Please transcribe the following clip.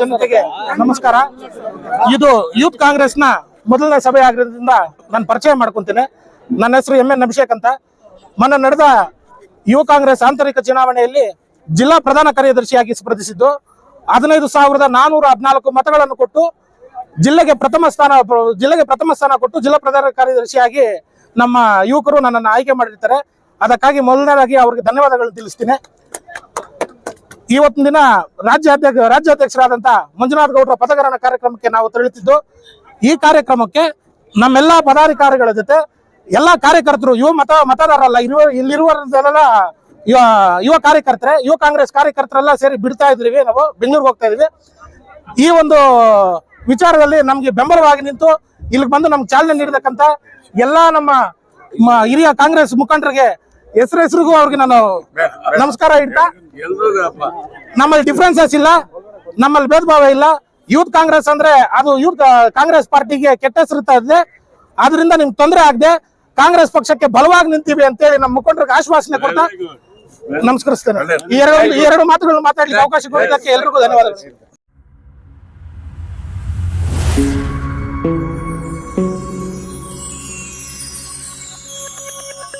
ಜನತೆಗೆ ನಮಸ್ಕಾರ. ಇದು ಯೂತ್ ಕಾಂಗ್ರೆಸ್ನ ಮೊದಲನೇ ಸಭೆ ಆಗಿರೋದ್ರಿಂದ ನಾನು ಪರಿಚಯ ಮಾಡ್ಕೊಂತೀನಿ. ನನ್ನ ಹೆಸರು ಎಂ ಎನ್ ಅಭಿಷೇಕ್ ಅಂತ. ಮೊನ್ನೆ ನಡೆದ ಯುವ ಕಾಂಗ್ರೆಸ್ ಆಂತರಿಕ ಚುನಾವಣೆಯಲ್ಲಿ ಜಿಲ್ಲಾ ಪ್ರಧಾನ ಕಾರ್ಯದರ್ಶಿಯಾಗಿ ಸ್ಪರ್ಧಿಸಿದ್ದು. ಹದಿನೈದು ಸಾವಿರದ ನಾನೂರ ಹದಿನಾಲ್ಕು ಮತಗಳನ್ನು ಕೊಟ್ಟು ಜಿಲ್ಲೆಗೆ ಪ್ರಥಮ ಸ್ಥಾನ ಜಿಲ್ಲೆಗೆ ಪ್ರಥಮ ಸ್ಥಾನ ಕೊಟ್ಟು ಜಿಲ್ಲಾ ಪ್ರಧಾನ ಕಾರ್ಯದರ್ಶಿಯಾಗಿ ನಮ್ಮ ಯುವಕರು ನನ್ನನ್ನು ಆಯ್ಕೆ ಮಾಡಿರ್ತಾರೆ. ಅದಕ್ಕಾಗಿ ಮೊದಲನೇದಾಗಿ ಅವರಿಗೆ ಧನ್ಯವಾದಗಳನ್ನು ತಿಳಿಸ್ತೀನಿ. ಇವತ್ತಿನ ದಿನ ರಾಜ್ಯಾಧ್ಯಕ್ಷ, ರಾಜ್ಯಾಧ್ಯಕ್ಷರಾದಂತ ಮಂಜುನಾಥ್ ಗೌಡ್ರ ಪದಗ್ರಹಣ ಕಾರ್ಯಕ್ರಮಕ್ಕೆ ನಾವು ತೆರಳುತ್ತಿದ್ದು, ಈ ಕಾರ್ಯಕ್ರಮಕ್ಕೆ ನಮ್ಮೆಲ್ಲಾ ಪದಾಧಿಕಾರಿಗಳ ಜೊತೆ ಎಲ್ಲಾ ಕಾರ್ಯಕರ್ತರು, ಯುವ ಮತ, ಮತದಾರರಲ್ಲ, ಇರುವ ಇಲ್ಲಿರುವ ಯುವ ಯುವ ಕಾರ್ಯಕರ್ತರೆ, ಯುವ ಕಾಂಗ್ರೆಸ್ ಕಾರ್ಯಕರ್ತರೆಲ್ಲ ಸೇರಿ ಬಿಡ್ತಾ ಇದ್ರಿ ನಾವು ಬೆಂಗಳೂರಿಗೆ ಹೋಗ್ತಾ ಇದೀವಿ. ಈ ಒಂದು ವಿಚಾರದಲ್ಲಿ ನಮ್ಗೆ ಬೆಂಬಲವಾಗಿ ನಿಂತು ಇಲ್ಲಿಗೆ ಬಂದು ನಮ್ಗೆ ಚಾಲನೆ ನೀಡತಕ್ಕಂತ ಎಲ್ಲಾ ನಮ್ಮ ಹಿರಿಯ ಕಾಂಗ್ರೆಸ್ ಮುಖಂಡರಿಗೆ ಹೆಸರು ಹೆಸರಿಗೂ ಅವ್ರಿಗೆ ನಾನು ನಮಸ್ಕಾರ ಇಡ್ತಾ. ನಮ್ಮಲ್ಲಿ ಡಿಫ್ರೆನ್ಸಸ್ ಇಲ್ಲ ನಮ್ಮಲ್ಲಿ ಭೇದ ಭಾವ ಇಲ್ಲ. ಯೂತ್ ಕಾಂಗ್ರೆಸ್ ಅಂದ್ರೆ ಅದು ಯೂತ್ ಕಾಂಗ್ರೆಸ್ ಪಾರ್ಟಿಗೆ ಕೆಟ್ಟ ಹೆಸರುತ್ತಾ ಇದೆ. ಆದ್ರಿಂದ ನಿಮ್ಗೆ ತೊಂದರೆ ಆಗದೆ ಕಾಂಗ್ರೆಸ್ ಪಕ್ಷಕ್ಕೆ ಬಲವಾಗಿ ನಿಂತೀವಿ ಅಂತೇಳಿ ನಮ್ಮ ಮುಖಂಡರಿಗೆ ಆಶ್ವಾಸನೆ ಕೊಡ್ತಾ ನಮಸ್ಕರಿಸ್ತೇನೆ. ಈ ಎರಡು ಈ ಎರಡು ಮಾತುಗಳನ್ನು ಮಾತಾಡಲಿಕ್ಕೆ ಅವಕಾಶ ಕೊಟ್ಟಿದ್ದಕ್ಕೆ ಎಲ್ರಿಗೂ ಧನ್ಯವಾದಗಳು.